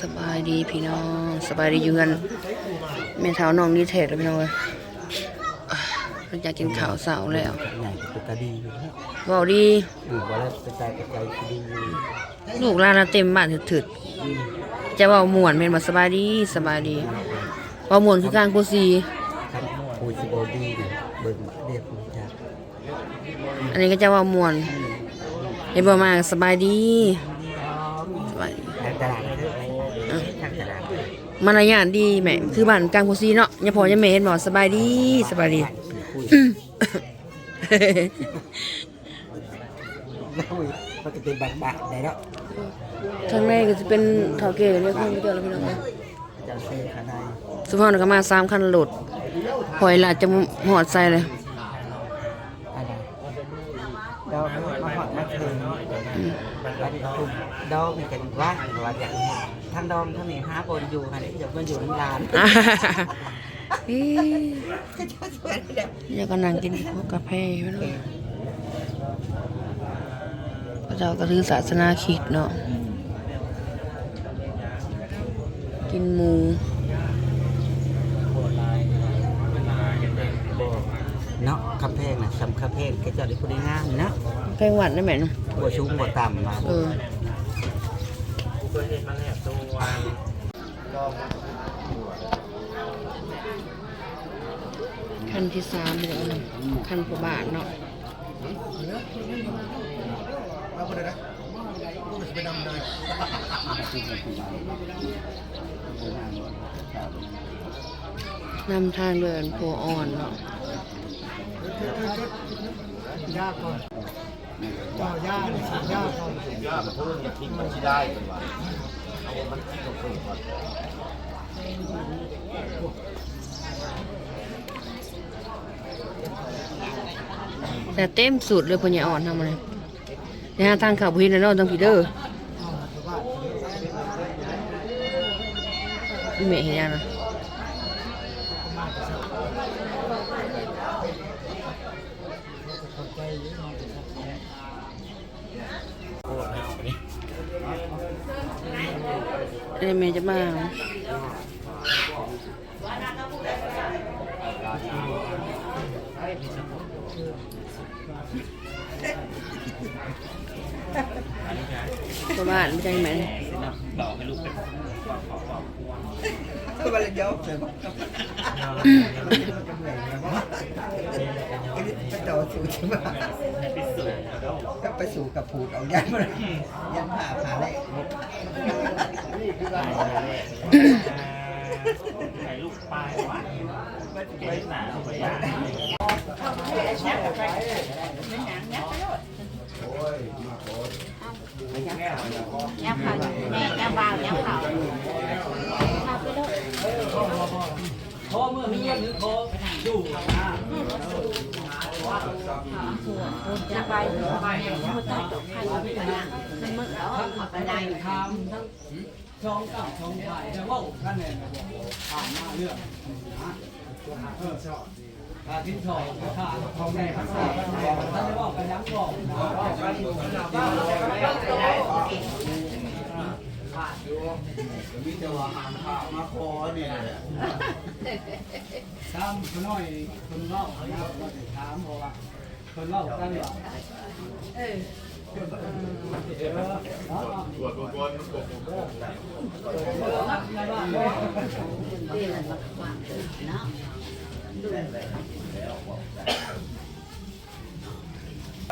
สบายดีพี่น้องสบายดีอยู่กันแม่เท้าน้องนี่เทศแล้วพี่น้องเอ้ยอะเราอยากกินข้าวเสาแล้วใหญ่เป็นตาดีอยู่แล้วเว้าดีอือว่าแล้วดีอยู่ลูกหลานเราเต็มบ้านถึดๆจะเว้าม่วนแม่นบ่สบายดีสบายดีเว้าม่วนคือการกูซีครับคุยสิโบดีเนี่ยเบิ่งเรียกคุณจักอันนี้ก็จะเว้าม่วนเห็นบ่มาสบายดีสบายดี ทางตลาดเด้อทางตลาดเด้อ มารยาทดีแหม่คือบ้านกลางกูซีเนาะอย่าพออย่าแม่เห็นบ่สบายดีสบายดีคุยคุยมันจะเป็นบางบาทได้แล้วทางในก็จะเป็นเท่าเกศเนี่ยคนเดียวแล้วพี่น้องเอ้ยจะเซ่ขนาดสุภาพก็มาสามคันโหลดหอยหลาดจะหอดใส่เลย วันคุมดอกมีกันว่าว่าอย่างทั้งดอมทั้งนี้ห้าคนอยู่ค่ะเนี่ยจะเพื่อนอยู่น้ำลานเอ๊ะอยวก็นั่งกินพวกกาแฟไปเน้องพระเจ้าก็ถือศาสนาคิดเนาะกินหมู เนาะคำเพลงนะสำคำ เพลงแกจะได้พูดง่ายๆนะแพงหวานได้ไหมเนาะบัวชุ่มบัวต่ำมาเออขั้นที่สามเดี๋ยวนะขั้นกว่าบาทเนาะนำทางเดินโพอ่อนเนาะ ยากก่อนต่อยากเลยยากก่อนย่ามันเพิ่งจะทิ้งมันที่ได้กันวะเอามันทิ้งตรงๆก่อนแต่เต็มสุดเลยพญาอ่อนทำอะไรนะฮะทางเข่าวพินแล้วเนาะทางพีเดอร์นี่แม่เห็นยังนะ เอ้ยแม่จะมาตัวบ้านไม่ใช่ไหมก็มาเลยเยอะเลยบอกไปต่อสู่ใช่ไหมไปสู่กับผูดเอายันมายันผ่าผ่าเลยถ่ายรูปปลายหวานเก็บหนาเอาไปย่าง nhá phải mẹ nhá vào nhá khảo จะไปหัวใจตกใครก็ไม่ได้มันมึงแล้วขอไปได้ ช่องกับช่องถ่ายแล้วว่าท่านเนี่ยถามมาเรื่องนะเออชอบอาทิตย์สองถ่ายของในภาษาท่านได้บอกกันย้ำบอกมีแต่ว่าอ่านข่าวมาคอเนี่ยตามคนน้อยคนเล่าเขาอยากว่าจะถามบอกว่าคนเล่ากันเหรอ เออตรวจบน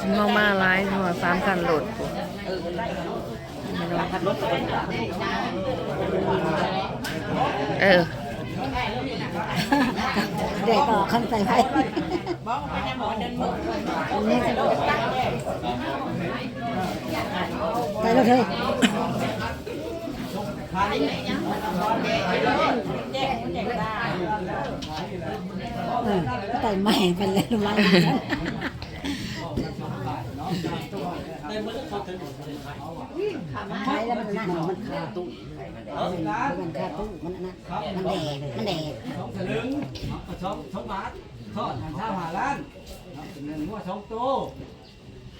ฉันเข้ามาไลฟ์หัวสามคันโหลดเออ เด็กต่อคำใส่ไปไปแล้วเธอเออใส่ใหม่ไปเลยรู้ไหม ใช้แล้วมันนั่นมันคาตู้มันคาตู้มันนั่นมันแดกมันแดกสองสลึงสองสองบาททอดหันข้าวหาล้านหนึ่งหัวสองโต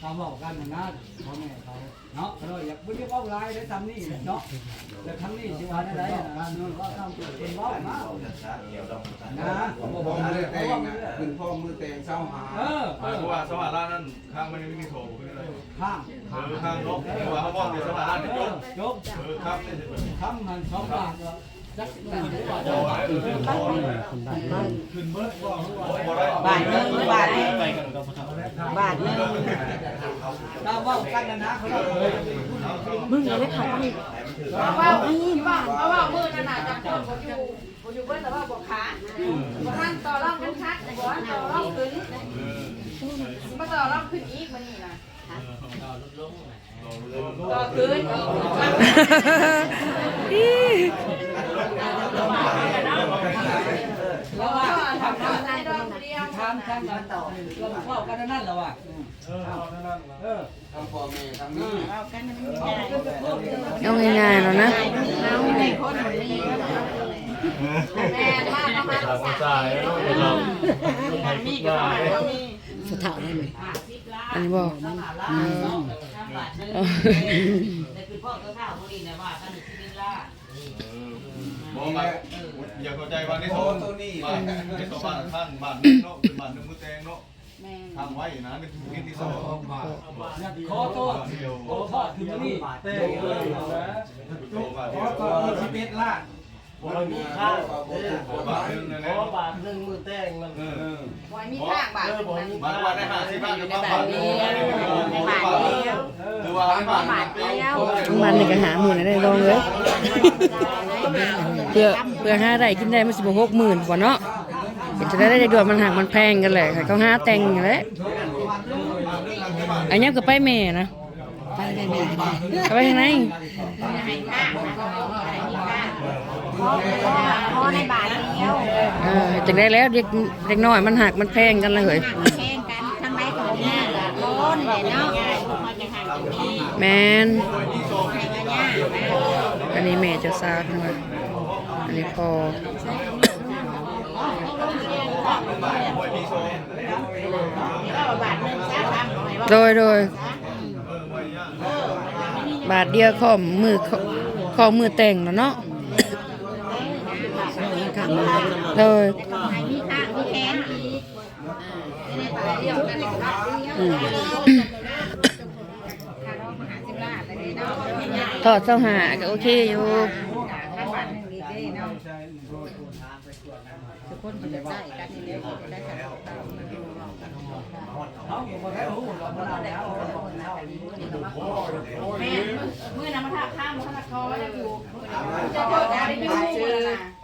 เขาบอกกันนะพ่อแม่เขาเนาะเขาอยากพูดเรียกว่าลายได้ทำนี่เนาะแต่ทั้งนี้สิว่าได้นะนาะว่าทำเป็นว่ามานะพ่อกมือแตงขึ้นพ่อมือแตงเศร้าหาเออหมายความว่าสวัสดิ์ร้านนั้นข้างมันไม่มีโถขึ้นเลยข้างเออข้างลบที่ว่าเขาบอกอยู่สวัสดิ์ร้านจบจบเออครับนี่ทำมันสองบาทจักหนึ่ง บาทเออโอ้ยขึ้นบาทหนึงบาทหนึงบาทหนึงเราว่ากันนะนะเขาเลยมึงเลยเขานี่ว่าที่ว่าเพราะว่ามือนั่นน่ะจับคนผมอยู่ผมอยู่เบิ้ลแต่ว่าบอกขาบอกท่านต่อรองกันคัดบอกว่าต่อรองขึ้นมาต่อรองขึ้นอีกมันนี่นะต่อขึ้นเราว่า ทำทำได้ดอกเดียว ทำทำ มาต่อเราเข้ากันนั่นแล้วว่ะเออทำพ่อแม่ทำนี้เอาง่ายๆแล้วนะแม่มาประมาณตามสายแล้วเรามีกับเรามีสุดท้ายเลยอันนี้บอกแต่คือพ่อก็ข้าวพวกนี้นะว่ากันสิเป็นล่า บอกมาอย่าเข้าใจว่าในโซนบ้านในโซนบ้านท่านบ้านนึงเนาะเป็นบ้านนึงมือแตงเนาะแม่ทางไว้นะเป็นทุกที่สองขอโทษขอโทษคือนี่เต้เลยโตบ้านเพราะตัวชีวิตล่ะมันมีข้าวบ้านนึงนั่นแหเละราะบาทหนึ่งมือแต้งมันเออบอยมีข้างบาทมาว่าได้ห้าสิบบาทกับบ้านนึงหรือว่าบ้านทั้งวันนี่ก็หาหมื่นได้ลองเลย เพื่อเพื่อหาได้กินได้มันสิบหกหมื่นกว่าเนาะเห็นจะได้ได้ดวมันหักมันแพงกันแหละค่ะเขาหาแต่งกันแหล้วอันนี้ก็ไปแม่นะไปได้ไหมก็ได้เอาไปทางไหนพอในบาทเดียวเออจากได้แล้วเด็กเด็กน้อยมันหักมันแพงกันเลยแข่งกันทางไหนของหน้าละร้อนเลยเนาะมันจะหักตรงนี้แมนให้กันยากอันนี้แม่เจะทราบนะ อันนี้พอบาทหนึ่งสามพันหน่อโดยโดยบาทเดียวข้อมือข้อมือแต่งแล้วเนาะโดยให้มีข้างมีแขนอีกในบาทเดียวกันบาทเดียวอืมค่าเรามหาสิบล้อหาก็โอเคอยู่ ค่าบาทหนึ่งดีเด้เนาะ ทุกคนจะได้กันนี่เดียวได้กันเขาบอกแล้เราไม่ได้แล้วแม่มือน้ำมันท่าข้ามมันท่าคออยู่จะเจอได้อยู่ชื่อ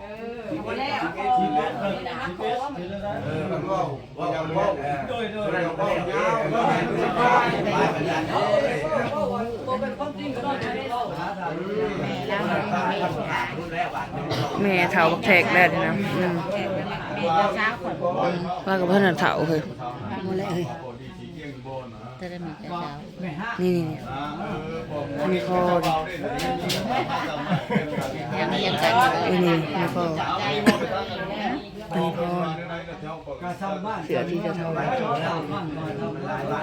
เออวันแรกคอนี่นะคอมันเออมันว่าว่าย่างว่าโดยโดยแรงว่ายาวว่าให้มันสบายไปกันเอ้ยตัวเป็นความจริงก็ได้ไม่ได้หาทางแล้วมันไม่แม่เฒ่าบักแทกแล้วนะ ว่ากับเพื่อนนะเฒ่าเฮ้ยหมดเลยเอ้ยที่เที่ยงบนนะจะได้มีแต่เช้าแม่ฮะนี่นี่นี่อันนี้พอดิยังมียังกันนี่นี่นี่พออันนี้พอการสร้างบ้านเสือที่จะเท่าไหร่สร้างบ้านหน่อยเท่าไหร่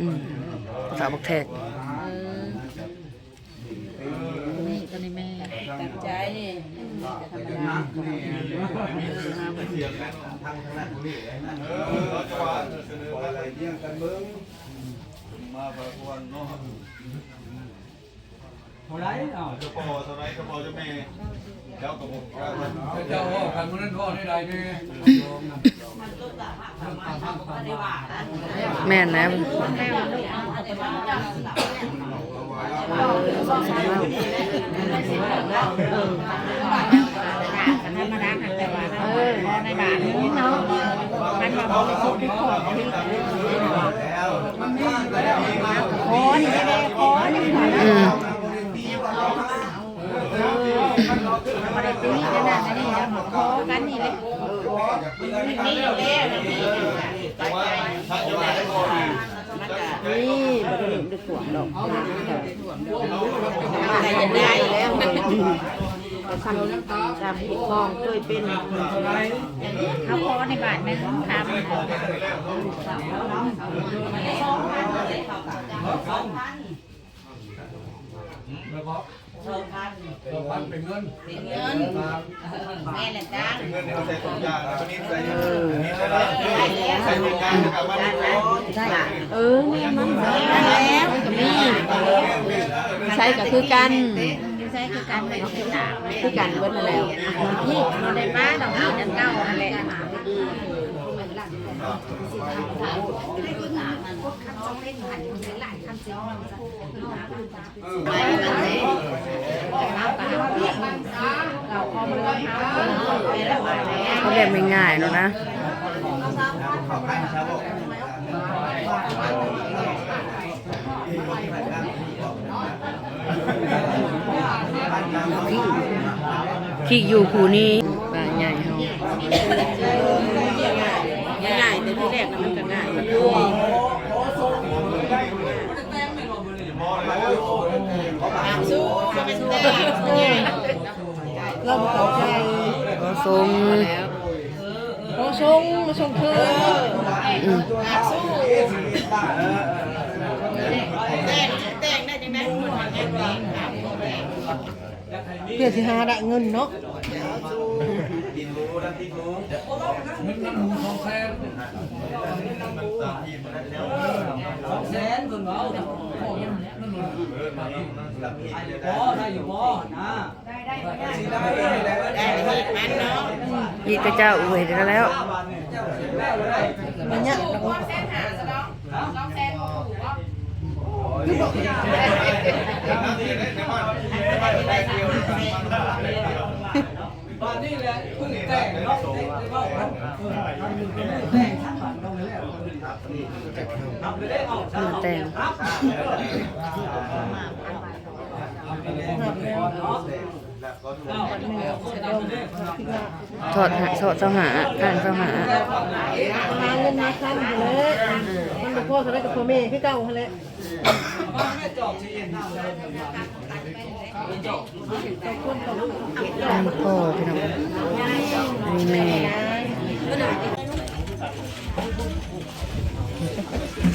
อืมเฒ่าบักแทกนี่ตอนนี้แม่ตั้งใจ นักนี่เสียงแล้วทางทางนั้นนี่นั่นเอออะไรเลี้ยกันเบิ้งมาประกวนเนาะเท่าไรอ้าวจะพอเท่าไรก็พอจะแม่แล้วกับผมเจ้าว่ากันมันนั้นพ่อได้ใดนี่แม่นแล้วธรรมดาแต่ว่าเออในบาทนี้เนี่มันมาบอกสุดที่ของที่แล้วมันมีก็ได้มีมาคอนได้คอนอืมมาได้แล้วคอกันนี่เลยนี่อยู่แล้วนี่ถ้าจะมาได้อนนี่บ่ได้หลุมได้ ขวงดอกอะไรจะได้แล้วเแต่คันจำผิดคลองเคยเป็นเขาขอในบ้านแม่ทำพันเป็นเงินแม่แหละจ้าเงินเอาใส่ถุงยางนะวันนี้ใส่นี่ใส่ใส่ถุงยางนะครับวันนี้เออแม่มันแล้วก็มีใช้ก็คือกันใช้คือการเป็นที่ต่างคือกันเบิดนั่นแหล้วนี่ในบ้านเราเอาเงินเก้าอะไร เขาเรียกไม่ง่ายเนาะนะขี้อยู่คูนี้บ้านใหญ่เฮา ง่ายแต่ที่แรกน่ะมันก็ง่ายมันดู ก็ทรงโอ้ชงมาชงคืออืมเพื่อที่หาได้เงินเนาะ ดินหมูดันดินหมูเงินน้ำหมูสองแสนมันตามที่มันแล้วสองแสนคนเราพ่อเงินนั่นหมดเออมานี่มันหลับที่จะบ่ได้ได้อยู่บ่นะได้ได้ได้สิได้ได้ได้ที่มันเนาะยีกระเจ้าอวยได้แล้วบาทเนี่ยเจ้าเสร็จแล้วได้มันเนี่ยว่าแสนหาซะแล้วสองแสนก็ถูกว่าบ้าน นี่แหละเพิ่งแต่งเนาะได้เว้ากันแต่งทั้งบ้านเราเลยแหละทำไปได้เอามือแต่งครับถอดหาถอดเสาหาอ่านเสาหาหาเงินมาซ้ำอยู่เลยมันบ่พอเท่าไรกับพ่อแม่คือเก่าหั่นแหละ อบที่เย็นน้ำเลยอันพ่อพี่น้องอันนี้แม่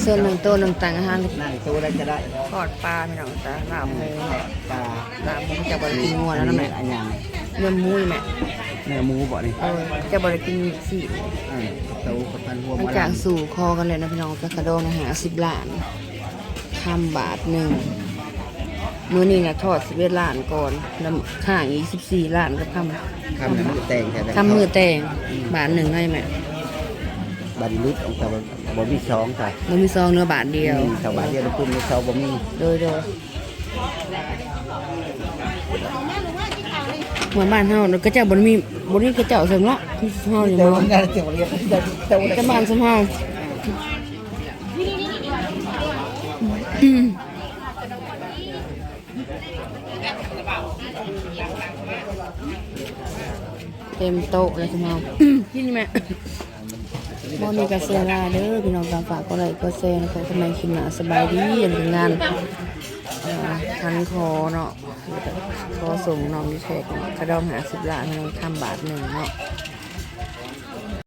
ส่วนหนึ่งตัวหนึ่งต่างอาหารนั่นตัวได้จะได้ทอดปลาพี่น้องจ้าลาบหมูปลาลาบหมูจะบริกินงัวแล้วนะแม่อันยังเนื้อหมูแม่เนื้อหมูบ่นี่จะบริกินสิอืมเต้ากับพันหัวหลังจากสู่คอกันเลยนะพี่น้องจะกระโดงหาสิบล้านทำบาทหนึ่ง มื้อนี้เนี่ยทอดสิบเอ็ดล้านก่อนแล้วข้างอีกสิบสี่ล้านก็ทำคำนั้นแต่งใช่ไหมทำมือแต่งบาทหนึ่งให้แม่บันลุดออกจากบ่มีสองใช่มันมีซองเนื้อบาทเดียวชาวบ้านเดียวคุณมีชาวบ่มีโดยโดยเหมือนบ้านเฮาเนอะกระเจ้าบนมีบนนี้กระเจ้าเสริมเนาะที่เฮาอยู่เจ้าเนาะงานเจ้าเรียนเจ้าเจ้าจะบ้านสมเฮาอืม เต็มโต๊ะเลยสมเฮากินไหมมอนี่กาเซลาเด้อพี่น้องตามฝากก็ไลค์ก็แชร์นะครับทำไมคิมหนาสบายดีอย่างเป็นงานอ่าทันคอเนาะคอส่งน้องดิแท็กกระดองหาสิบล้านน้องทำบาทหนึ่งเนาะ